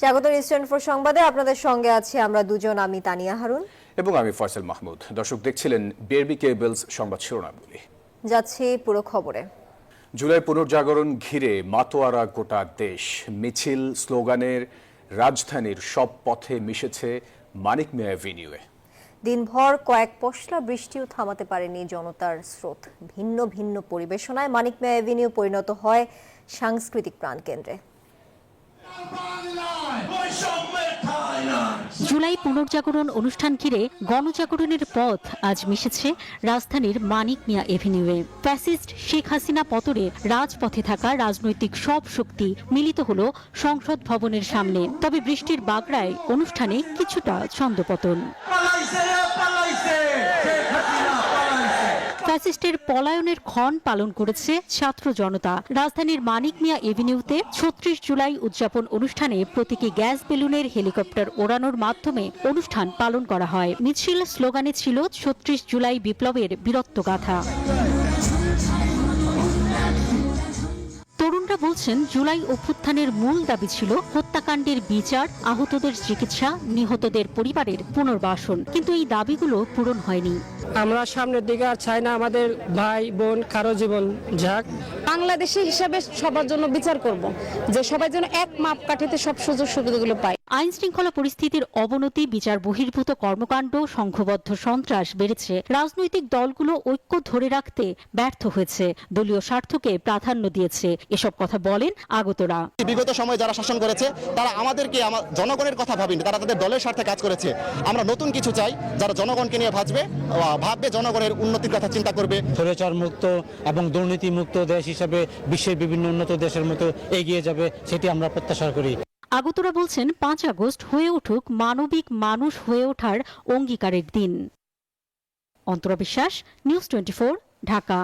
স্বাগত eastern four সংবাদে। আপনাদের সঙ্গে আছি আমরা দুজন আমি তানিয়া হারুন। এবং আমি ফয়সাল মাহমুদ। দর্শক দেখছিলেন বিআরবি কেবলস সংবাদ শিরোনামগুলি। যাচ্ছি পুরো খবরে। জুলাই পুনর্জাগরণ ঘিরে মাতোয়ারা গোটা দেশ। মিছিল স্লোগানের রাজধানীর সব পথে মিশেছে মানিক মিয়া অ্যাভিনিউয়ে দিনভর কয়েক পশলা বৃষ্টিও থামাতে পারেনি জনতার স্রোত। ভিন্ন ভিন্ন পরিবেশনায় মানিক মেয়া অ্যাভিনিউ পরিণত হয় সাংস্কৃতিক প্রাণকেন্দ্রে। জুলাই পুনর্জাগরণ অনুষ্ঠান ঘিরে গণজাগরণের পথ আজ মিশেছে রাজধানীর মানিক মিয়া এভিনিউয়ে। ফ্যাসিস্ট শেখ হাসিনা পতরে রাজপথে থাকা রাজনৈতিক সব শক্তি মিলিত হল সংসদ ভবনের সামনে। তবে বৃষ্টির বাগড়ায় অনুষ্ঠানে কিছুটা ছন্দপতন ফ্যাসিস্টের পলায়নের ক্ষণ পালন করেছে ছাত্র জনতা। রাজধানীর মানিক মিয়া এভিনিউতে ছত্রিশ জুলাই উদযাপন অনুষ্ঠানে প্রতীকী গ্যাস বেলুনের হেলিকপ্টার ওড়ানোর মাধ্যমে অনুষ্ঠান পালন করা হয়। মিছিল স্লোগানে ছিল ছত্রিশ জুলাই বিপ্লবের বীরত্ব বীরত্বগাথা। তরুণরা বলছেন জুলাই অভ্যুত্থানের মূল দাবি ছিল হত্যাকাণ্ডের বিচার আহতদের চিকিৎসা নিহতদের পরিবারের পুনর্বাসন। কিন্তু এই দাবিগুলো পূরণ হয়নি। আমরা সামনের দিকে আর চাই না আমাদের ভাই বোন কারও জীবন যাক। বাংলাদেশি হিসাবে সবার জন্য বিচার করব। যে সবাই যেন এক মাপ কাঠিতে সব সুযোগ সুবিধাগুলো পায়। আইন শৃঙ্খলা পরিস্থিতির অবনতি বিচার বহির্ভূত কর্মকাণ্ড সংঘবদ্ধ সন্ত্রাস বেড়েছে। রাজনৈতিক দলগুলো ঐক্য ধরে রাখতে ব্যর্থ হয়েছে। দলীয় স্বার্থকে প্রাধান্য দিয়েছে। এসব কথা বলেন আগতরা। বিগত সময়ে যারা শাসন করেছে তারা আমাদেরকে জনগণের কথা ভাবেনি। তারা তাদের দলের স্বার্থে কাজ করেছে। আমরা নতুন কিছু চাই যারা জনগণকে নিয়ে ভাববে ভাববে জনগণের উন্নতির কথা চিন্তা করবে। স্বৈরাচার মুক্ত এবং দুর্নীতি মুক্ত দেশ হিসাবে বিশ্বের বিভিন্ন উন্নত দেশের মতো এগিয়ে যাবে সেটি আমরা প্রত্যাশা করি। আগতরা বলছেন পাঁচ আগস্ট হয়ে উঠুক মানবিক মানুষ হয়ে ওঠার অঙ্গীকারের দিন। অন্তরা বিশ্বাস নিউজ টোয়েন্টি ঢাকা।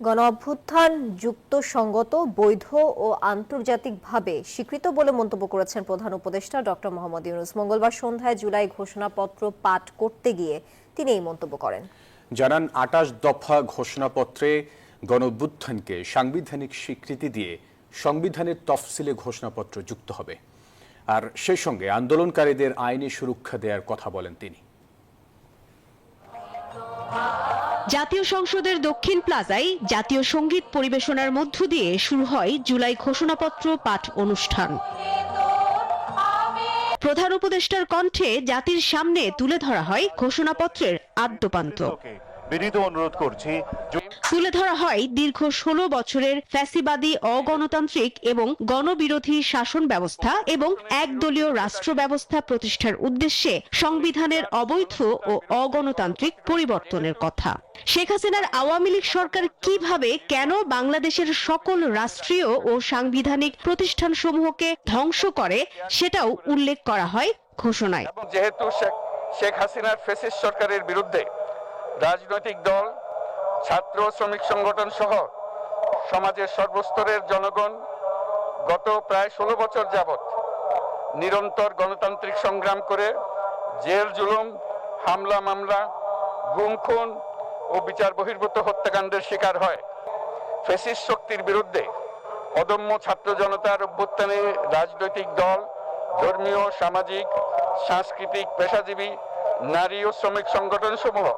গণ অভ্যুত্থান যুক্তসঙ্গত বৈধ ও আন্তর্জাতিকভাবে স্বীকৃত বলে মন্তব্য করেছেন প্রধান উপদেষ্টা ডক্টর মোহাম্মদ ইউনুস। মঙ্গলবার সন্ধ্যায় জুলাই ঘোষণাপত্র পাঠ করতে গিয়ে তিনি এই মন্তব্য করেন। জানান আটাশ দফা ঘোষণাপত্রে গণঅভ্যুত্থানকে সাংবিধানিক স্বীকৃতি দিয়ে সংবিধানের তফসিলে ঘোষণাপত্র যুক্ত হবে। আর সেই সঙ্গে আন্দোলনকারীদের আইনি সুরক্ষা দেওয়ার কথা বলেন তিনি। জাতীয় সংসদের দক্ষিণ প্লাজায় জাতীয় সংগীত পরিবেশনার মধ্য দিয়ে শুরু হয় জুলাই ঘোষণাপত্র পাঠ অনুষ্ঠান। প্রধান উপদেষ্টার কণ্ঠে জাতির সামনে তুলে ধরা হয় ঘোষণাপত্রের আদ্যপান্ত। বিনীত অনুরোধ করছি তুলে ধরা হয় দীর্ঘ ষোলো বছরের ফ্যাসিবাদী অগণতান্ত্রিক এবং গণবিরোধী শাসন ব্যবস্থা এবং একদলীয় রাষ্ট্র ব্যবস্থা প্রতিষ্ঠার উদ্দেশ্যে সংবিধানের অবৈধ ও অগণতান্ত্রিক পরিবর্তনের কথা। শেখ হাসিনার আওয়ামী লীগ সরকার কীভাবে কেন বাংলাদেশের সকল রাষ্ট্রীয় ও সাংবিধানিক প্রতিষ্ঠানসমূহকে ধ্বংস করে সেটাও উল্লেখ করা হয় ঘোষণায়। যেহেতু শেখ- শেখ হাসিনার ফেসিস সরকারের বিরুদ্ধে রাজনৈতিক দল, ছাত্র শ্রমিক সংগঠন সহ সমাজের সর্বস্তরের জনগণ গত প্রায় ষোলো বছর যাবৎ নিরন্তর গণতান্ত্রিক সংগ্রাম করে জেল, জুলুম, হামলা, মামলা, গুম, খুন ও বিচার বহির্ভূত হত্যাকাণ্ডের শিকার হয়। ফেসিস শক্তির বিরুদ্ধে অদম্য ছাত্র জনতার অভ্যুত্থানে রাজনৈতিক দল, ধর্মীয়, সামাজিক, সাংস্কৃতিক, পেশাজীবী, নারী ও শ্রমিক সংগঠন সমূহ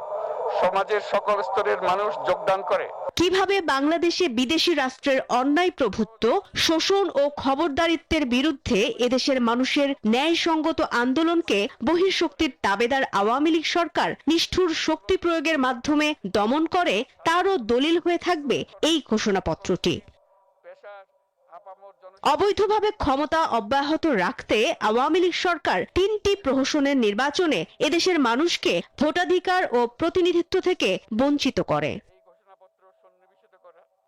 সমাজের সকল স্তরের মানুষ যোগদান করে। কীভাবে বাংলাদেশে বিদেশি রাষ্ট্রের অন্যায় প্রভুত্ব, শোষণ ও খবরদারিত্বের বিরুদ্ধে এদেশের মানুষের ন্যায়সঙ্গত আন্দোলনকে বহিঃশক্তির দাবেদার আওয়ামী লীগ সরকার নিষ্ঠুর শক্তি প্রয়োগের মাধ্যমে দমন করে, তারও দলিল হয়ে থাকবে এই ঘোষণাপত্রটি। অবৈধভাবে ক্ষমতা অব্যাহত রাখতে আওয়ামী লীগ সরকার তিনটি প্রহসনের নির্বাচনে এদেশের মানুষকে ভোটাধিকার ও প্রতিনিধিত্ব থেকে বঞ্চিত করে।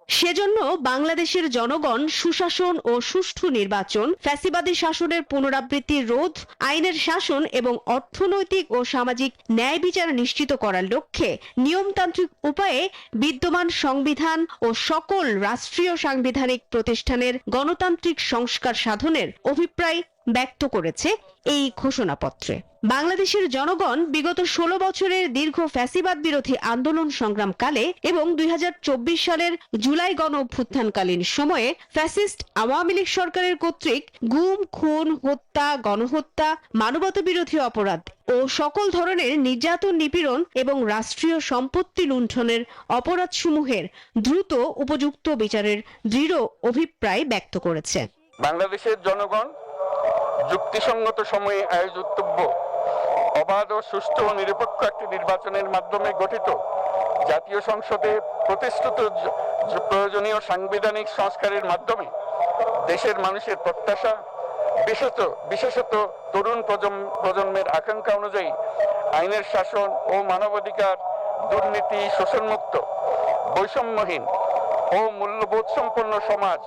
সেজন্য বাংলাদেশের জনগণ সুশাসন ও সুষ্ঠু নির্বাচন, ফ্যাসিবাদী শাসনের পুনরাবৃত্তি রোধ, আইনের শাসন এবং অর্থনৈতিক ও সামাজিক ন্যায় বিচার নিশ্চিত করার লক্ষ্যে নিয়মতান্ত্রিক উপায়ে বিদ্যমান সংবিধান ও সকল রাষ্ট্রীয় সাংবিধানিক প্রতিষ্ঠানের গণতান্ত্রিক সংস্কার সাধনের অভিপ্রায় ব্যক্ত করেছে এই ঘোষণাপত্রে। বাংলাদেশের জনগণ বিগত ষোলো বছরের দীর্ঘ ফ্যাসিবাদ বিরোধী আন্দোলন সংগ্রামকালে এবং দুই হাজার চব্বিশ সালের জুলাই গণ অভ্যুত্থানকালীন সময়ে ফ্যাসিস্ট আওয়ামী লীগ সরকারের কর্তৃক গুম, খুন, হত্যা, গণহত্যা মানবতা বিরোধী অপরাধ ও সকল ধরনের নির্যাতন নিপীড়ন এবং রাষ্ট্রীয় সম্পত্তি লুণ্ঠনের অপরাধসমূহের দ্রুত উপযুক্ত বিচারের দৃঢ় অভিপ্রায় ব্যক্ত করেছে। বাংলাদেশের জনগণ যুক্তিসঙ্গত সময়ে আয়োজিতব্য অবাধ ও সুষ্ঠু ও নিরপেক্ষ একটি নির্বাচনের মাধ্যমে গঠিত জাতীয় সংসদে জ- প্রয়োজনীয় সাংবিধানিক সংস্কারের মাধ্যমে দেশের মানুষের প্রত্যাশা, বিশেষত বিশেষত তরুণ প্রজন্মের আকাঙ্ক্ষা অনুযায়ী আইনের শাসন ও মানবাধিকার, দুর্নীতি, শোষণমুক্ত, বৈষম্যহীন ও মূল্যবোধ সম্পন্ন সমাজ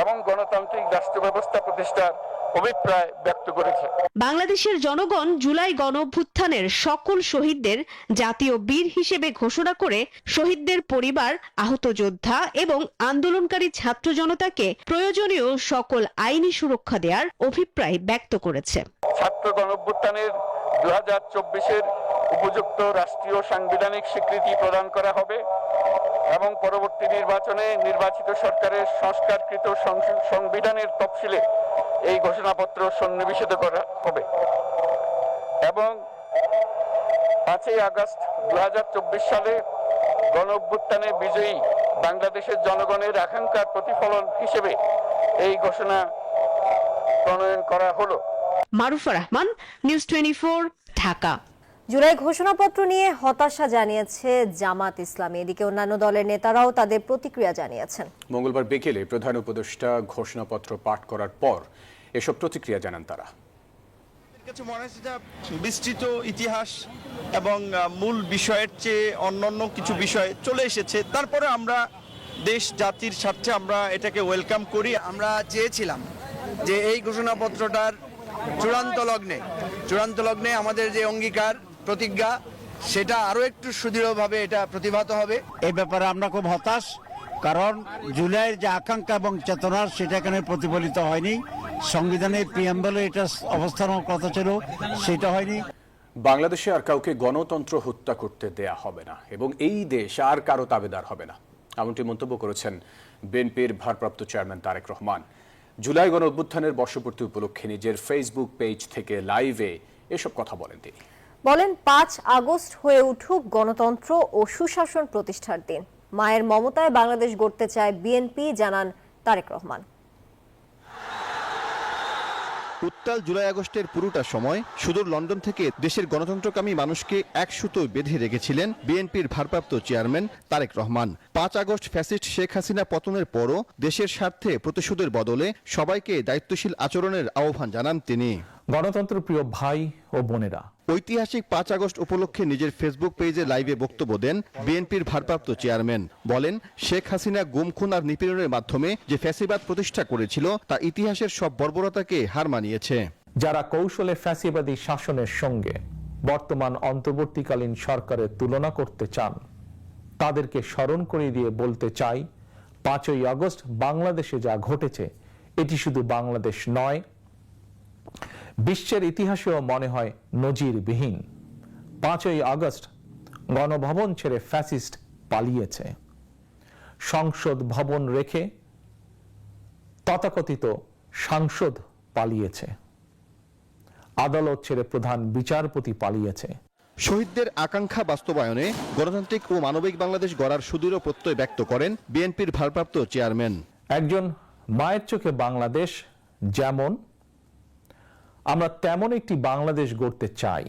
এবং গণতান্ত্রিক রাষ্ট্র ব্যবস্থা প্রতিষ্ঠার অভিপ্রায় ব্যক্ত করেছে। বাংলাদেশের জনগণ জুলাই গণ অভ্যুত্থানের সকল শহীদদের জাতীয় বীর হিসেবে ঘোষণা করে শহীদদের পরিবার আহত যোদ্ধা এবং আন্দোলনকারী ছাত্র জনতাকে প্রয়োজনীয় সকল আইনি সুরক্ষা দেওয়ার অভিপ্রায় ব্যক্ত করেছে। ছাত্র গণঅভ্যুত্থানের দু হাজার চব্বিশের উপযুক্ত রাষ্ট্রীয় সাংবিধানিক স্বীকৃতি প্রদান করা হবে এবং পরবর্তী নির্বাচনে নির্বাচিত সরকারের সংস্কারকৃত সংবিধানের তফসিলে এই ঘোষণাপত্র সন্নিবেশিত করা হবে। এবং পাঁচই আগস্ট দু হাজার চব্বিশ সালে গণ অভ্যুত্থানে বিজয়ী বাংলাদেশের জনগণের আকাঙ্ক্ষার প্রতিফলন হিসেবে এই ঘোষণা প্রণয়ন করা হলো। Marufa Rahman, news twenty Dhaka. July ঘোষণাপত্র নিয়ে হতাশা জানিয়েছে জামাত ইসলামী। এদিকে অন্যান্য দলের নেতারাও তাদের প্রতিক্রিয়া জানিয়েছেন। মঙ্গলবার বিকেলে প্রধান উপদেষ্টা ঘোষণাপত্র পাঠ করার পর এসব প্রতিক্রিয়া জানান তারা। কাছে মনে হচ্ছে যে বিস্তৃত ইতিহাস এবং মূল বিষয়ের চেয়ে অন্যান্য কিছু বিষয় চলে এসেছে। তারপরে আমরা দেশ জাতির স্বার্থে আমরা এটাকে ওয়েলকাম করি। আমরা চেয়েছিলাম যে এই ঘোষণাপত্রটার চূড়ান্ত লগ্নে চূড়ান্ত লগ্নে আমাদের যে অঙ্গীকার প্রতিজ্ঞা সেটা আরও একটু সুদৃঢ়ভাবে এটা প্রতিভাত হবে। এই ব্যাপারে আমরা খুব হতাশ কারণ জুলাইয়ের যে আকাঙ্ক্ষা এবং চেতনা সেটা এখানে প্রতিফলিত হয়নি। সংবিধানের প্রিয়াম্বলে এটা অবস্থান কথা ছিল সেটা হয়নি। বাংলাদেশে আর কাউকে গণতন্ত্র হত্যা করতে দেয়া হবে না এবং এই দেশ আর কারও তাবেদার হবে না এমনটি মন্তব্য করেছেন বিএনপির ভারপ্রাপ্ত চেয়ারম্যান তারেক রহমান। জুলাই গণ অভ্যুত্থানের বর্ষপূর্তি উপলক্ষে নিজের ফেসবুক পেজ থেকে লাইভে এসব কথা বলেন তিনি। বলেন পাঁচ আগস্ট হয়ে উঠুক গণতন্ত্র ও সুশাসন প্রতিষ্ঠার দিন। মায়ের মমতায় বাংলাদেশ গড়তে চায় বিএনপি জানান তারেক রহমান। উত্তাল জুলাই আগস্টের পুরোটা সময় সুদূর লন্ডন থেকে দেশের গণতন্ত্রকামী মানুষকে এক সুতো বেঁধে রেখেছিলেন বিএনপির ভারপ্রাপ্ত চেয়ারম্যান তারেক রহমান। পাঁচ আগস্ট ফ্যাসিস্ট শেখ হাসিনা পতনের পরও দেশের স্বার্থে প্রতিশোধের বদলে সবাইকে দায়িত্বশীল আচরণের আহ্বান জানান তিনি। গণতন্ত্র প্রিয় ভাই ও বোনেরা ঐতিহাসিক পাঁচ আগস্ট উপলক্ষে নিজের ফেসবুক পেজে লাইভে বক্তব্য দেন বিএনপির ভারপ্রাপ্ত চেয়ারম্যান। বলেন, শেখ হাসিনা গুমখুন আর নিপীড়নের মাধ্যমে যে ফ্যাসিবাদ প্রতিষ্ঠা করেছিল, তা ইতিহাসের সব বর্বরতাকে হার মানিয়েছে। যারা কৌশলে ফ্যাসিবাদী শাসনের সঙ্গে বর্তমান অন্তর্বর্তীকালীন সরকারের তুলনা করতে চান, তাদেরকে স্মরণ করে দিয়ে বলতে চাই, পাঁচই আগস্ট বাংলাদেশে যা ঘটেছে, এটি শুধু বাংলাদেশ নয় বিশ্বের ইতিহাসেও মনে হয় নজিরবিহীন। পাঁচই আগস্ট গণভবন ছেড়ে ফ্যাসিস্ট পালিয়েছে। সংসদ ভবন রেখে তথাকথিত সাংসদ পালিয়েছে। আদালত ছেড়ে প্রধান বিচারপতি পালিয়েছে। শহীদদের আকাঙ্ক্ষা বাস্তবায়নে গণতান্ত্রিক ও মানবিক বাংলাদেশ গড়ার সুদৃঢ় প্রত্যয় ব্যক্ত করেন বিএনপির ভারপ্রাপ্ত চেয়ারম্যান। একজন মায়ের চোখে বাংলাদেশ যেমন আমরা তেমন একটি বাংলাদেশ গড়তে চাই,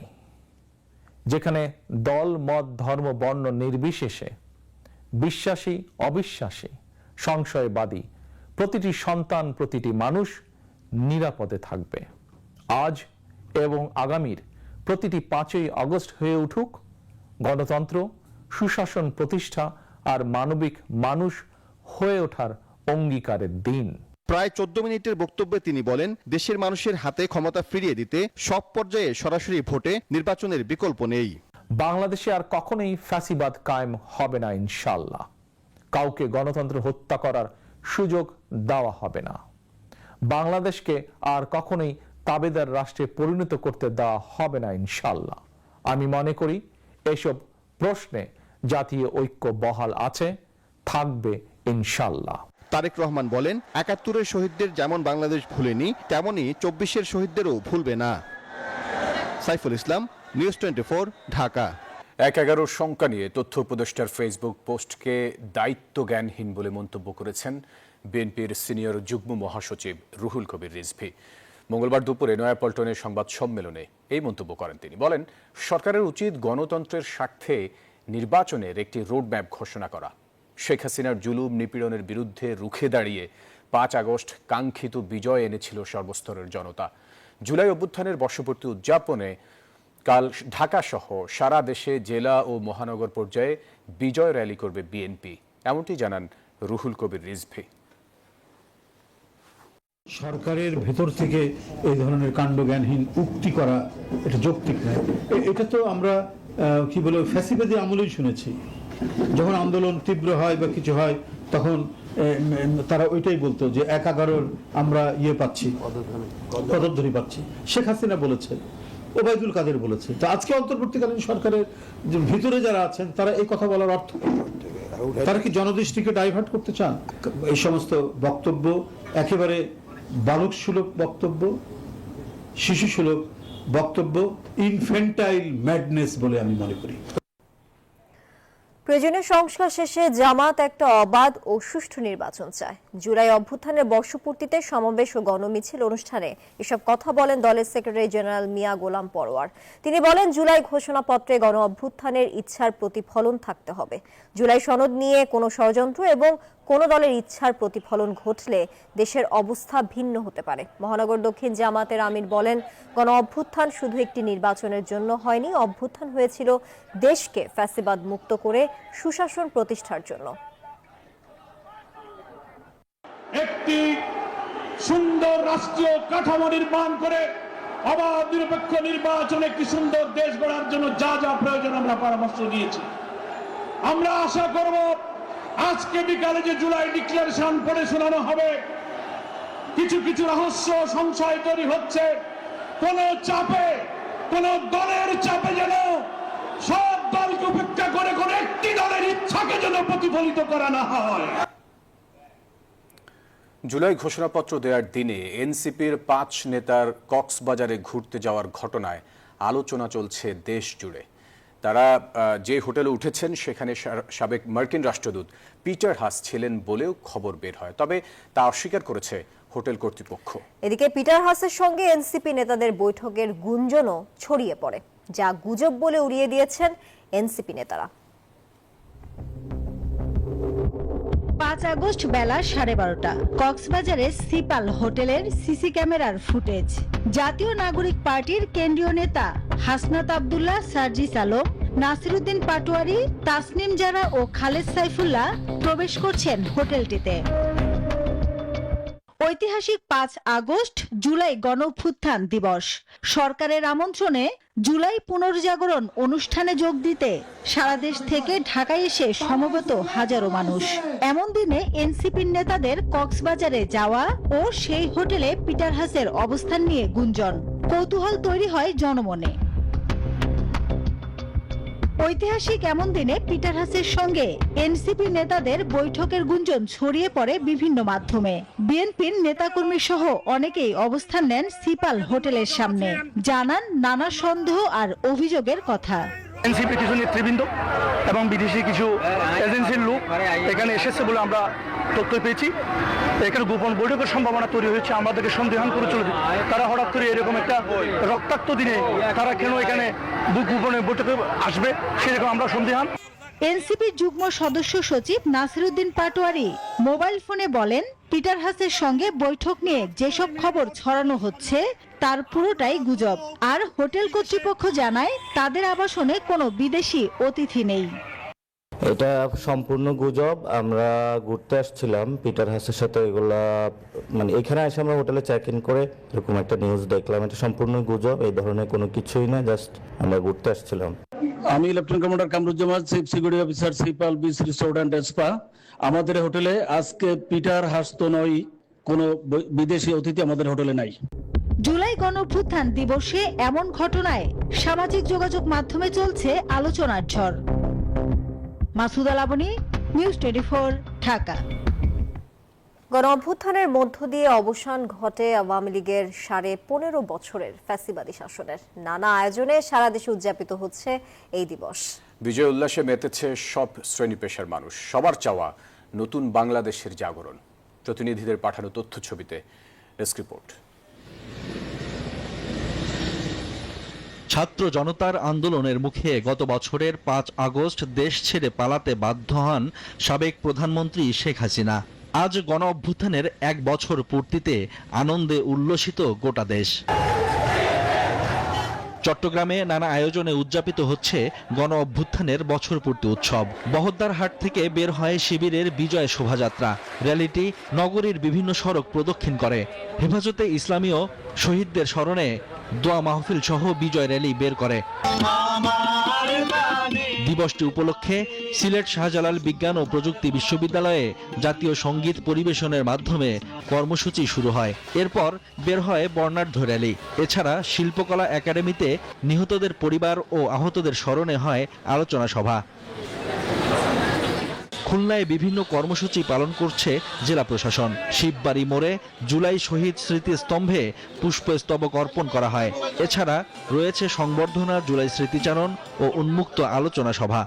যেখানে দল, মত, ধর্ম, বর্ণ নির্বিশেষে বিশ্বাসী, অবিশ্বাসী, সংশয়বাদী প্রতিটি সন্তান, প্রতিটি মানুষ নিরাপদে থাকবে। আজ এবং আগামীর প্রতিটি পাঁচই আগস্ট হয়ে উঠুক, গণতন্ত্র, সুশাসন প্রতিষ্ঠা আর মানবিক মানুষ হয়ে ওঠার অঙ্গীকারের দিন। প্রায় চোদ্দ মিনিটের বক্তব্যে তিনি বলেন, দেশের মানুষের হাতে ক্ষমতা ফিরিয়ে দিতে সব পর্যায়ে সরাসরি ভোটে নির্বাচনের বিকল্প নেই। বাংলাদেশে আর কখনোই ফ্যাসিবাদ কায়েম হবে না ইনশাল্লাহ কাউকে গণতন্ত্র হত্যা করার সুযোগ দেওয়া হবে না। বাংলাদেশকে আর কখনোই তাবেদার রাষ্ট্রে পরিণত করতে দেওয়া হবে না ইনশাল্লাহ আমি মনে করি, এসব প্রশ্নে জাতীয় ঐক্য বহাল আছে, থাকবে ইনশাল্লাহ তারেক রহমান বলেন, একাত্তরের শহীদদের যেমন বাংলাদেশ ভুলেনি, তেমনি চব্বিশের শহীদদেরও ভুলবে না। Saiful Islam, news twenty four, Dhaka. এক এগারোর সংখ্যা নিয়ে তথ্য উপদেষ্টার ফেসবুক পোস্টকে দায়িত্ব জ্ঞানহীন বলে মন্তব্য করেছেন বিএনপির সিনিয়র যুগ্ম মহাসচিব রুহুল কবির রিজভি। মঙ্গলবার দুপুরে নয়াপল্টনের সংবাদ সম্মেলনে এই মন্তব্য করেন তিনি। বলেন, সরকারের উচিত গণতন্ত্রের স্বার্থে নির্বাচনের একটি রোডম্যাপ ঘোষণা করা। শেখ হাসিনার জুলুম নিপীড়নের বিরুদ্ধে রুখে দাঁড়িয়ে পাঁচ আগস্ট কাঙ্ক্ষিত বিজয় এনেছিল সর্বস্তরের জনতা। জুলাই অভ্যুত্থানের বর্ষপূর্তি উদযাপনে কাল ঢাকা সহ সারা দেশে জেলা ও মহানগর পর্যায়ে বিজয় র্যালি করবে বিএনপি। এমনটি জানান রুহুল কবির রিজভি। সরকারের ভেতর থেকে এই ধরনের কাণ্ডজ্ঞানহীন উক্তি করা এটা যৌক্তিক নয়। এটা তো আমরা কি বলে, ফ্যাসিবাদী আমলেই শুনেছি। যখন আন্দোলন তীব্র হয় বা কিছু হয়, তখন তারা ওইটাই বলতো যে এক আমরা ইয়ে পাচ্ছি, পদধ্বনি পাচ্ছি। শেখ হাসিনা বলেছে, ওবায়দুল কাদের বলেছে। তো আজকে অন্তর্বর্তীকালীন সরকারের ভিতরে যারা আছেন, তারা এই কথা বলার অর্থ তারা কি জনদৃষ্টিকে ডাইভার্ট করতে চান? এই সমস্ত বক্তব্য, একেবারে বালক সুলভ বক্তব্য শিশু সুলভ বক্তব্য ইনফেন্টাইল ম্যাডনেস বলে আমি মনে করি। প্রয়োজনীয় সংস্কার শেষে জামাত একটা অবাধ ও সুষ্ঠু নির্বাচন চায়। জুলাই অভ্যুত্থানের বর্ষপূর্তিতে সমাবেশ ও গণমিছিল অনুষ্ঠানে এসব কথা বলেন দলের সেক্রেটারি জেনারেল মিয়া গোলাম পরোয়ার। তিনি বলেন, জুলাই ঘোষণাপত্রে গণ অভ্যুত্থানের ইচ্ছার প্রতিফলন থাকতে হবে। জুলাই সনদ নিয়ে কোনো ষড়যন্ত্র এবং কোনো দলের ইচ্ছার প্রতিফলন ঘটলে দেশের অবস্থা ভিন্ন হতে পারে। মহানগর দক্ষিণ জামাতের আমির বলেন, গণ অভ্যুত্থান শুধু একটি নির্বাচনের জন্য হয়নি, অভ্যুত্থান হয়েছিল দেশকে ফ্যাসিবাদ মুক্ত করে সুশাসন প্রতিষ্ঠার জন্য। একটি সুন্দর রাষ্ট্রীয় কাঠামো নির্মাণ করে অবাধ নিরপেক্ষ নির্বাচন একটি সুন্দর দেশ গড়ার জন্য যা যা প্রয়োজন আমরা পরামর্শ দিয়েছি। আমরা আশা করব আজকে বিকালে যে জুলাই ডিক্লারেশন পড়ে শোনানো হবে, কিছু কিছু রহস্য সংশয় তৈরি হচ্ছে। কোন চাপে, কোন দলের চাপে যেন সব দলকে উপেক্ষা করে কোন একটি দলের ইচ্ছাকে যেন প্রতিফলিত করা না হয়। জুলাই ঘোষণাপত্র দেওয়ার দিনে এনসিপির পাঁচ নেতার কক্সবাজারে ঘুরতে যাওয়ার ঘটনায় আলোচনা চলছে দেশ জুড়ে। তারা যে হোটেলে উঠেছেন, সেখানে সাবেক মার্কিন রাষ্ট্রদূত পিটার হাস ছিলেন বলেও খবর বের হয় তবে তা অস্বীকার করেছে হোটেল কর্তৃপক্ষ। এদিকে পিটার হাসের সঙ্গে এনসিপি নেতাদের বৈঠকের গুঞ্জনও ছড়িয়ে পড়ে যা গুজব বলে উড়িয়ে দিয়েছেন এনসিপি নেতারা। পাঁচ আগস্ট বেলা সাড়ে বারোটা কক্সবাজারে সিপাল হোটেলের সিসি ক্যামেরার ফুটেজ। জাতীয় নাগরিক পার্টির কেন্দ্রীয় নেতা হাসনাত আবদুল্লাহ সার্জিস আলম নাসিরুদ্দিন পাটোয়ারি, তাসনিম জারা ও খালেদ সাইফুল্লাহ প্রবেশ করছেন হোটেলটিতে। ঐতিহাসিক পাঁচ আগস্ট, জুলাই গণঅভ্যুত্থান দিবস। সরকারের আমন্ত্রণে জুলাই পুনর্জাগরণ অনুষ্ঠানে যোগ দিতে সারা দেশ থেকে ঢাকায় এসে সমবেত হাজারো মানুষ। এমন দিনে এনসিপির নেতাদের কক্সবাজারে যাওয়া ও সেই হোটেলে পিটার হাসের অবস্থান নিয়ে গুঞ্জন। কৌতূহল তৈরি হয় জনমনে। ঐতিহাসিক এমন দিনে পিটার হাসের সঙ্গে এনসিপি নেতাদের বৈঠকের গুঞ্জন ছড়িয়ে পড়ে বিভিন্ন মাধ্যমে। বিএনপির নেতাকর্মী সহ অনেকেই অবস্থান নেন সিপাল হোটেলের সামনে। জানান নানা সন্দেহ আর অভিযোগের কথা। এনসিপি কিছু নেতৃবৃন্দ এবং বিদেশি কিছু এজেন্সির লোক এখানে এসেছে বলে আমরা তথ্য পেয়েছি। এখানে গোপন বৈঠকের সম্ভাবনা তৈরি হয়েছে, আমাদেরকে সন্দেহান করে চলেছে। তারা হঠাৎ করে এরকম একটা রক্তাক্ত দিনে তারা কেন এখানে গোপনে বৈঠকে আসবে, সেরকম আমরা সন্দেহান। এনসিপির যুগ্ম সদস্য সচিব নাসিরুদ্দিন পাটোয়ারি মোবাইল ফোনে বলেন, পিটার হাসের সঙ্গে বৈঠক নিয়ে যেসব খবর ছড়ানো হচ্ছে, তার পুরোটাই গুজব। আর হোটেল কর্তৃপক্ষ জানায়, তাদের আবাসনে কোনো বিদেশি অতিথি নেই। এটা সম্পূর্ণ গুজব। আমরা ঘুরতে আসছিলাম পিটার হাসের সাথে এগুলা মানে এখানে এসে আমরা হোটেলে চেক ইন করে এরকম একটা নিউজ দেখলাম। এটা সম্পূর্ণ গুজব এই ধরনের কোনো কিছুই না জাস্ট আমরা ঘুরতে আসছিলাম। আমি lieutenant commander Kamruzzaman chief security officer Sea Pearl beach resort and spa আমাদের হোটেলে আজকে পিটার হাস তো নয় কোনো বিদেশি অতিথি আমাদের হোটেলে নাই। জুলাই গণঅভ্যুত্থান দিবসে এমন ঘটনায় সামাজিক যোগাযোগ মাধ্যমে চলছে আলোচনার ঝড়। Masuda Laboni news twenty Dhaka. গণ অভ্যুত্থানের মধ্য দিয়ে অবসান ঘটে আওয়ামী লীগের সাড়ে পনেরো বছরের ফ্যাসিবাদী শাসনের। নানা আয়োজনে সারা দেশে উদযাপিত হচ্ছে এই দিবস। বিজয় উল্লাসে মেতেছে সব শ্রেণি পেশার মানুষ। সবার চাওয়া নতুন বাংলাদেশের জাগরণ। প্রতিনিধিদের পাঠানো তথ্য ছবিতে ডেস্ক রিপোর্ট। ছাত্র জনতার আন্দোলনের মুখে গত বছরের পাঁচ আগস্ট দেশ ছেড়ে পালাতে বাধ্য হন সাবেক প্রধানমন্ত্রী শেখ হাসিনা। আজ গণ অভ্যুত্থানের এক বছর পূর্তিতে আনন্দে উল্লসিত গোটা দেশ। চট্টগ্রামে নানা আয়োজনে উদযাপিত হচ্ছে গণ অভ্যুত্থানের বছর পূর্তি উৎসব। বহদ্দার হাট থেকে বের হয় শিবিরের বিজয় শোভাযাত্রা। র্যালিটি নগরীর বিভিন্ন সড়ক প্রদক্ষিণ করে। হেফাজতে ইসলামীয় শহীদদের স্মরণে দোয়া মাহফিল সহ বিজয় র্যালি বের করে। দিবসটি উপলক্ষে সিলেট শাহজালাল বিজ্ঞান ও প্রযুক্তি বিশ্ববিদ্যালয়ে জাতীয় সংগীত পরিবেশনের মাধ্যমে কর্মসূচি শুরু হয়। এরপর বের হয় বর্ণাঢ্য র্যালি। এছাড়া শিল্পকলা একাডেমিতে নিহতদের পরিবার ও আহতদের স্মরণে হয় আলোচনা সভা। খুলনায় বিভিন্ন কর্মসূচি পালন করছে জেলা প্রশাসন। শিববাড়ি মোড়ে জুলাই শহীদ স্মৃতিস্তম্ভে পুষ্পস্তবক অর্পণ করা হয়। এছাড়া রয়েছে সংবর্ধনা জুলাই স্মৃতিচারণ ও উন্মুক্ত আলোচনা সভা।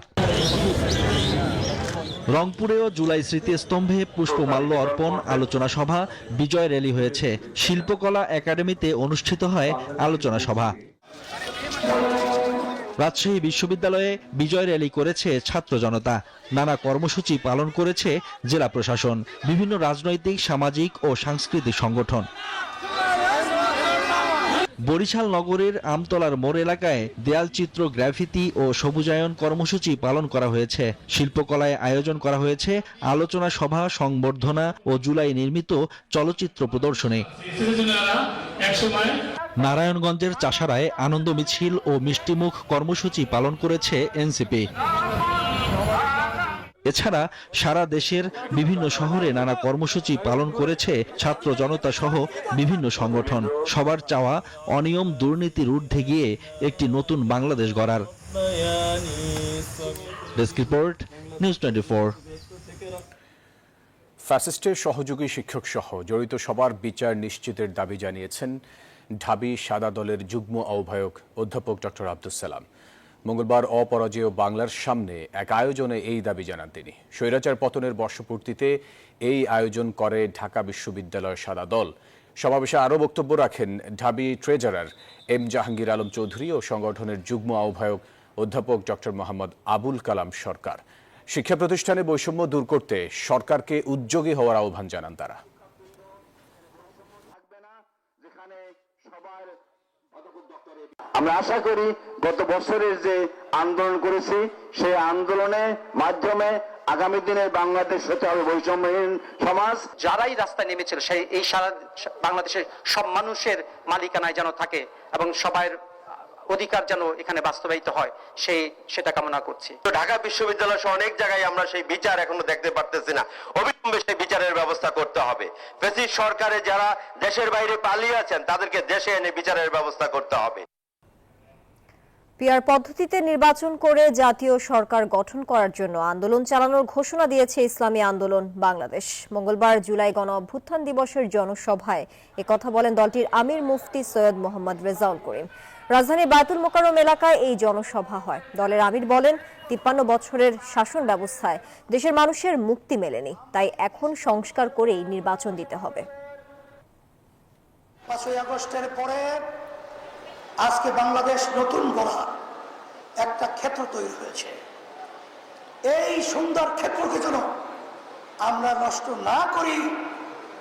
রংপুরেও জুলাই স্মৃতিস্তম্ভে পুষ্পমাল্য অর্পণ আলোচনা সভা বিজয় র্যালি হয়েছে। শিল্পকলা একাডেমিতে অনুষ্ঠিত হয় আলোচনা সভা। রাজশাহী বিশ্ববিদ্যালয়ে বিজয় র্যালি করেছে ছাত্র জনতা। নানা কর্মসূচি পালন করেছে জেলা প্রশাসন, বিভিন্ন রাজনৈতিক, সামাজিক ও সাংস্কৃতিক সংগঠন। বরিশাল নগরের আমতলার মোড় এলাকায় দেয়ালচিত্র গ্রাফিতি ও সবুজায়ন কর্মসূচি পালন করা হয়েছে। শিল্পকলায় আয়োজন করা হয়েছে আলোচনা সভা, সংবর্ধনা ও জুলাই নির্মিত চলচ্চিত্র প্রদর্শনী। নারায়ণগঞ্জের চাষারায় আনন্দ মিছিল ও মিষ্টিমুখ কর্মসূচি পালন করেছে এনসিপি। এছাড়া সারা দেশের বিভিন্ন শহরে নানা কর্মসূচি পালন করেছে ছাত্র জনতা সহ বিভিন্ন সংগঠন। সবার চাওয়া অনিয়ম দুর্নীতির ঊর্ধ্বে গিয়ে একটি নতুন বাংলাদেশ গড়ার। Desk report, news twenty four. ফ্যাসিস্টের সহযোগী শিক্ষক সহ জড়িত সবার বিচার নিশ্চিতের দাবি জানিয়েছেন ঢাবি সাদা দলের যুগ্ম আহ্বায়ক অধ্যাপক ডক্টর আব্দুল সালাম। মঙ্গলবার অপরাজেয় বাংলার সামনে এক আয়োজনে এই দাবি জানান তিনি। স্বৈরাচার পতনের বর্ষপূর্তিতে এই আয়োজন করে ঢাকা বিশ্ববিদ্যালয়ের সাদা দল। সমাবেশে আরও বক্তব্য রাখেন ঢাবি ট্রেজারার এম জাহাঙ্গীর আলম চৌধুরী ও সংগঠনের যুগ্ম আহ্বায়ক অধ্যাপক ডক্টর মোহাম্মদ আবুল কালাম সরকার। শিক্ষা প্রতিষ্ঠানে বৈষম্য দূর করতে সরকারকে উদ্যোগী হওয়ার আহ্বান জানান তারা। আমরা আশা করি গত বছরের যে আন্দোলন করেছি সেই আন্দোলনের মাধ্যমে আগামী দিনে বাংলাদেশ হতে হবে বৈষম্যহীন সমাজ। যারাই রাস্তায় নেমেছিল সেই এই সারা বাংলাদেশের সব মানুষের মালিকানায় যেন থাকে এবং সবার অধিকার যেন এখানে বাস্তবায়িত হয় সেই সেটা কামনা করছি। তো ঢাকা বিশ্ববিদ্যালয় সহ অনেক জায়গায় আমরা সেই বিচার এখনও দেখতে পারতেছি না। অবিলম্বে সেই বিচারের ব্যবস্থা করতে হবে। প্রেসিড সরকারে যারা দেশের বাইরে পালিয়ে আছেন তাদেরকে দেশে এনে বিচারের ব্যবস্থা করতে হবে। পিআর পদ্ধতিতে নির্বাচন করে জাতীয় সরকার গঠন করার জন্য আন্দোলন চালানোর ঘোষণা দিয়েছে ইসলামী আন্দোলন বাংলাদেশ। মঙ্গলবার জুলাই গণ অভ্যুত্থান দিবসের জনসভায় কথা বলেন দলটির আমির মুফতি সৈয়দ মোহাম্মদ রেজাউল করিম। রাজধানীর বায়তুল মোকাররম এলাকায় এই জনসভা হয়। দলের আমির বলেন, তিপ্পান্ন বছরের শাসন ব্যবস্থায় দেশের মানুষের মুক্তি মেলেনি, তাই এখন সংস্কার করেই নির্বাচন দিতে হবে। পাঁচই আগস্টের পরে আজকে বাংলাদেশ নতুন গড়া। একটা ক্ষেত্র তৈরি হয়েছে। এই সুন্দর ক্ষেত্রকে যেন আমরা নষ্ট না করি,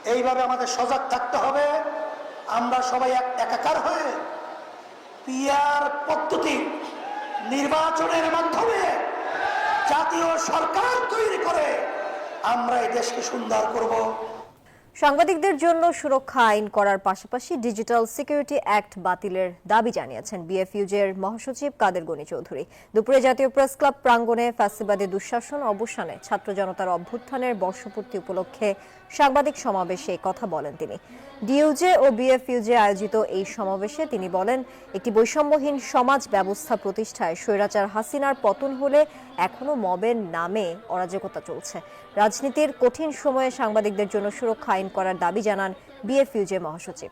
এইভাবে আমাদের সজাগ থাকতে হবে। আমরা সবাই এক একাকার হয়ে পিয়ার পদ্ধতি নির্বাচনের মাধ্যমে জাতীয় সরকার তৈরি করে আমরা এই দেশকে সুন্দর করব। সাংবাদিকদের জন্য সুরক্ষা আইন করার পাশাপাশি ডিজিটাল সিকিউরিটি অ্যাক্ট বাতিলের দাবি জানিয়েছেন বিএফইউজের মহাসচিব কাদের গনি চৌধুরী। দুপুরে জাতীয় প্রেস ক্লাব প্রাঙ্গণে ফ্যাসিবাদী দুঃশাসন অবসানে ছাত্র জনতার অভ্যুত্থানের বর্ষপূর্তি উপলক্ষে সাংবাদিক সমাবেশে কথা বলেন তিনি। ডিইউজে ও বিএফইউজে আয়োজিত এই সমাবেশে তিনি বলেন, একটি বৈষম্যহীন সমাজ ব্যবস্থা প্রতিষ্ঠায় স্বৈরাচার হাসিনার পতন হলে এখনও মবের নামে অরাজকতা চলছে। রাজনীতির কঠিন সময়ে সাংবাদিকদের জন্য সুরক্ষা আইন করার দাবি জানান বিএফইউজে মহাসচিব।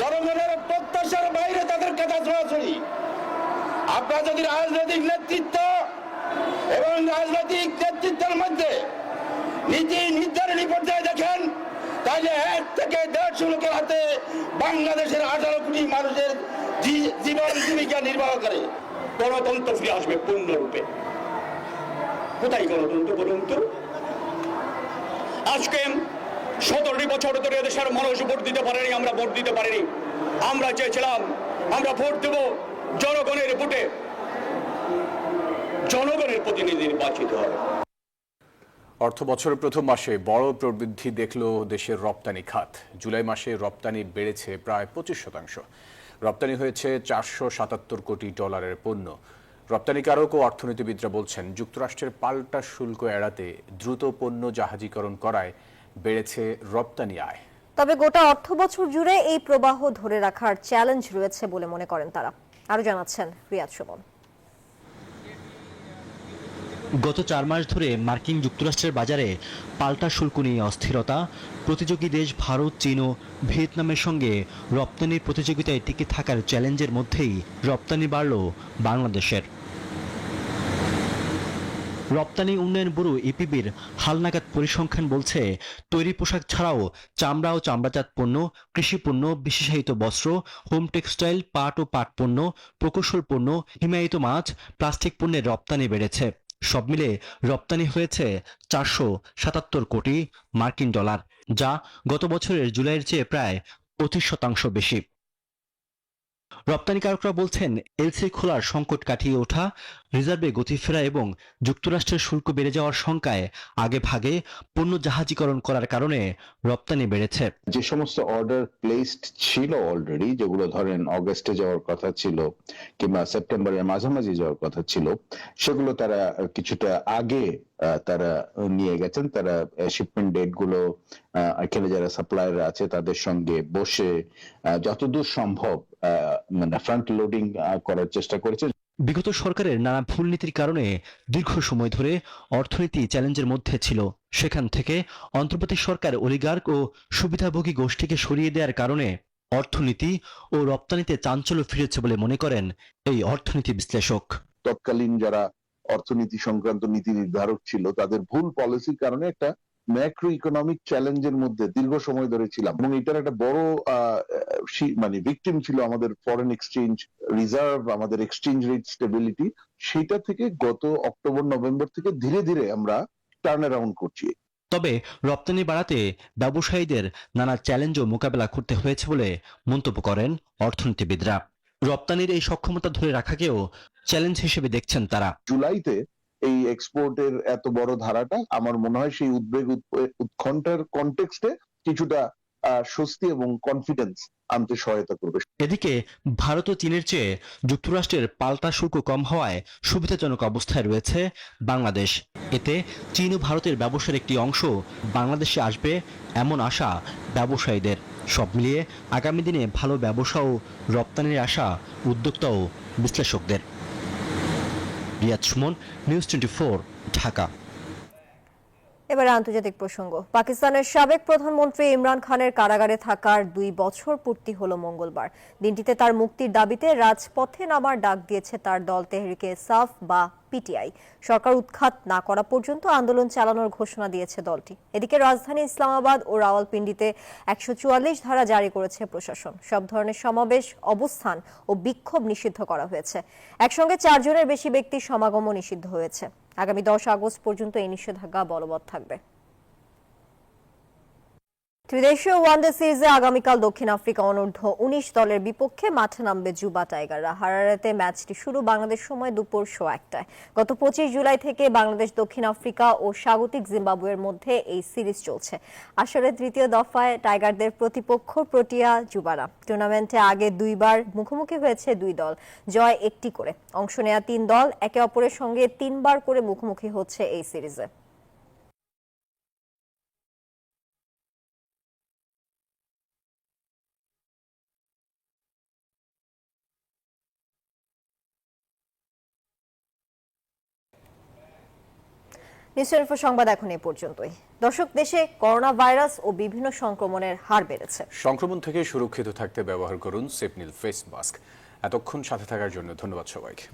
জনগণের প্রত্যাশার বাইরে তাদের কথা ছড়াছড়ি আপনারা যদি রাজনৈতিক নেতৃত্ব এবং রাজনৈতিক নেতৃত্বের মধ্যে নীতি নির্ধারণী পর্যায়ে দেখেন তাহলে এক থেকে দেড়শো লোকের হাতে বাংলাদেশের আঠারো কোটি মানুষের জীবন জীবিকা নির্বাহ করে। গণতন্ত্র ফিরে আসবে পূর্ণরূপে। কোথায় গণতন্ত্র বলুন তো? আজকে সতেরোটি বছর ধরে দেশের মানুষ ভোট দিতে পারেনি, আমরা ভোট দিতে পারিনি। আমরা চেয়েছিলাম, আমরা ভোট দেব জনগণের ভোটে। জনগণের প্রতিনিধি নির্বাচিত হবে। অর্থ বছরের প্রথম মাসে বড় প্রবৃদ্ধি দেখল দেশের রপ্তানি খাত। জুলাই মাসে রপ্তানি বেড়েছে প্রায় পঁচিশ শতাংশ। রপ্তানি হয়েছে চারশো সাতাত্তর কোটি ডলারের পণ্য। রপ্তানিকারক ও অর্থনীতিবিদরা বলছেন, যুক্তরাষ্ট্রের পাল্টা শুল্ক এড়াতে দ্রুত পণ্য জাহাজীকরণ করায় বেড়েছে রপ্তানি আয়। তবে গোটা অর্থ বছর জুড়ে এই প্রবাহ ধরে রাখার চ্যালেঞ্জ রয়েছে বলে মনে করেন তারা। আরও জানাচ্ছেন রিয়াদ সুমন। গত চার মাস ধরে মার্কিন যুক্তরাষ্ট্রের বাজারে পাল্টা শুল্ক নিয়ে অস্থিরতা, প্রতিযোগী দেশ ভারত, চীন ও ভিয়েতনামের সঙ্গে রপ্তানির প্রতিযোগিতায় টিকে থাকার চ্যালেঞ্জের মধ্যেই রপ্তানি বাড়ল বাংলাদেশের। রপ্তানি উন্নয়ন ব্যুরো ইপিবির হালনাগাদ পরিসংখ্যান বলছে, তৈরি পোশাক ছাড়াও চামড়া ও চামড়াজাত পণ্য, কৃষি পণ্য, বিশেষায়িত বস্ত্র, হোম টেক্সটাইল, পাট ও পাট পণ্য, প্রকৌশল পণ্য, হিমায়িত মাছ, প্লাস্টিক পণ্যের রপ্তানি বেড়েছে। সব মিলে রপ্তানি হয়েছে চারশো সাতাত্তর কোটি মার্কিন ডলার, যা গত বছরের জুলাইয়ের চেয়ে প্রায় পঁচিশ শতাংশ বেশি। রপ্তানিকারকরা বলছেন, এলসি খোলার সংকট কাটিয়ে ওঠা রিজার্ভে গতি ফেরা এবং যুক্তরাষ্ট্রের শুল্ক বেড়ে যাওয়ার শঙ্কায় আগে ভাগে পণ্য জাহাজীকরণ করার কারণে রপ্তানি বেড়েছে। যে সমস্ত অর্ডার প্লেসড ছিল অলরেডি যেগুলো ধরেন অগস্টে যাওয়ার কথা ছিল কিংবা সেপ্টেম্বরের মাঝামাঝি যাওয়ার কথা ছিল, সেগুলো তারা কিছুটা আগে তারা নিয়ে গেছেন। তারা শিপমেন্ট ডেটগুলো এখানে যারা সাপ্লায়ার আছে তাদের সঙ্গে বসে যতদূর সম্ভব মানে ফ্রন্ট লোডিং করার চেষ্টা করেছে। বিগত সরকারের নানা ভুল নীতির কারণে দীর্ঘ সময় ধরে অর্থনীতি চ্যালেঞ্জের মধ্যে ছিল। সেখান থেকে অন্তর্বর্তী সরকার অলিগার্ক ও সুবিধাভোগী গোষ্ঠীকে সরিয়ে দেওয়ার কারণে অর্থনীতি ও রপ্তানিতে চাঞ্চল্য ফিরেছে বলে মনে করেন এই অর্থনীতি বিশ্লেষক। তৎকালীন যারা অর্থনীতি সংক্রান্ত নীতি নির্ধারক ছিল, তাদের ভুল পলিসির কারণে একটা ম্যাক্রো ইকোনমিক চ্যালেঞ্জের মধ্যে দীর্ঘ সময় ধরে ছিলাম এবং এটার একটা বড় মানে ভিকটিম ছিল আমাদের ফরেন এক্সচেঞ্জ রিজার্ভ আমাদের এক্সচেঞ্জ রেট স্টেবিলিটি সেটা থেকে গত অক্টোবর নভেম্বর থেকে ধীরে ধীরে আমরা টার্ন অ্যারাউন্ড করছি। তবে রপ্তানি বাড়াতে ব্যবসায়ীদের নানা চ্যালেঞ্জও মোকাবেলা করতে হয়েছে বলে মন্তব্য করেন অর্থনীতিবিদরা। রপ্তানির এই সক্ষমতা ধরে রাখাকেও চ্যালেঞ্জ হিসেবে দেখছেন তারা। জুলাইতে এই এক্সপোর্টের এত বড় ধারাটা আমার মনে হয় সেই উদ্বেগ উৎ- উৎকণ্ঠার কনটেক্সটে কিছুটা স্বস্তি এবং কনফিডেন্স আনতে সহায়তা করবে। এদিকে ভারত ও চীনের চেয়ে যুক্তরাষ্ট্রের পাল্টা শুল্ক কম হওয়ায় সুবিধাজনক অবস্থায় রয়েছে বাংলাদেশ। এতে চীন ও ভারতের ব্যবসার একটি অংশ বাংলাদেশে আসবে এমন আশা ব্যবসায়ীদের। সব মিলিয়ে আগামী দিনে ভালো ব্যবসা ও রপ্তানির আশা উদ্যোক্তা ও বিশ্লেষকদের। Riaz Sumon news twenty Dhaka. এবার আন্তর্জাতিক প্রসঙ্গ। পাকিস্তানের সাবেক প্রধানমন্ত্রী ইমরান খানের কারাগারে থাকার দুই বছর পূর্তি হলো মঙ্গলবার। দিনটিতে তার মুক্তির দাবিতে রাজপথে নামার ডাক দিয়েছে তার দল তেহরিকে সাফ বা পিটিআই। সরকার উৎখাত না করা পর্যন্ত আন্দোলন চালানোর ঘোষণা দিয়েছে দলটি। এদিকে রাজধানী ইসলামাবাদ ও রাওয়ালপিন্ডিতে একশো চুয়াল্লিশ ধারা জারি করেছে প্রশাসন। সব ধরনের সমাবেশ, অবস্থান ও বিক্ষোভ নিষিদ্ধ করা হয়েছে। একসঙ্গে চারজনের বেশি ব্যক্তির সমাগমও নিষিদ্ধ হয়েছে। আগামী দশ আগস্ট পর্যন্ত এই নিষেধাজ্ঞা বলবৎ থাকবে। ত্রিদেশীয় ওয়ানডে সিরিজে আগামীকাল দক্ষিণ আফ্রিকা অনূর্ধ্ব উনিশ দলের বিপক্ষে মাঠে নামবে জুবা টাইগাররা। হারারেতে ম্যাচটি শুরু বাংলাদেশ সময় দুপুর শো একটায়। গত পঁচিশ জুলাই থেকে বাংলাদেশ দক্ষিণ আফ্রিকা ও স্বাগতিক জিম্বাবুয়ের মধ্যে এই সিরিজ চলছে। আসলে তৃতীয় দফায় টাইগারদের প্রতিপক্ষ প্রোটিয়া জুবারা। টুর্নামেন্টে আগে দুইবার মুখোমুখি হয়েছে দুই দল, জয় একটি করে। অংশ নেয়া তিন দল একে অপরের সঙ্গে তিনবার করে মুখোমুখি হচ্ছে এই সিরিজে। নিউজ সংবাদ এখন এ পর্যন্তই। দর্শক, দেশে করোনা ভাইরাস ও বিভিন্ন সংক্রমণের হার বেড়েছে। সংক্রমণ থেকে সুরক্ষিত থাকতে ব্যবহার করুন সেপনিল ফেস মাস্ক। এতক্ষণ সাথে থাকার জন্য ধন্যবাদ সবাইকে।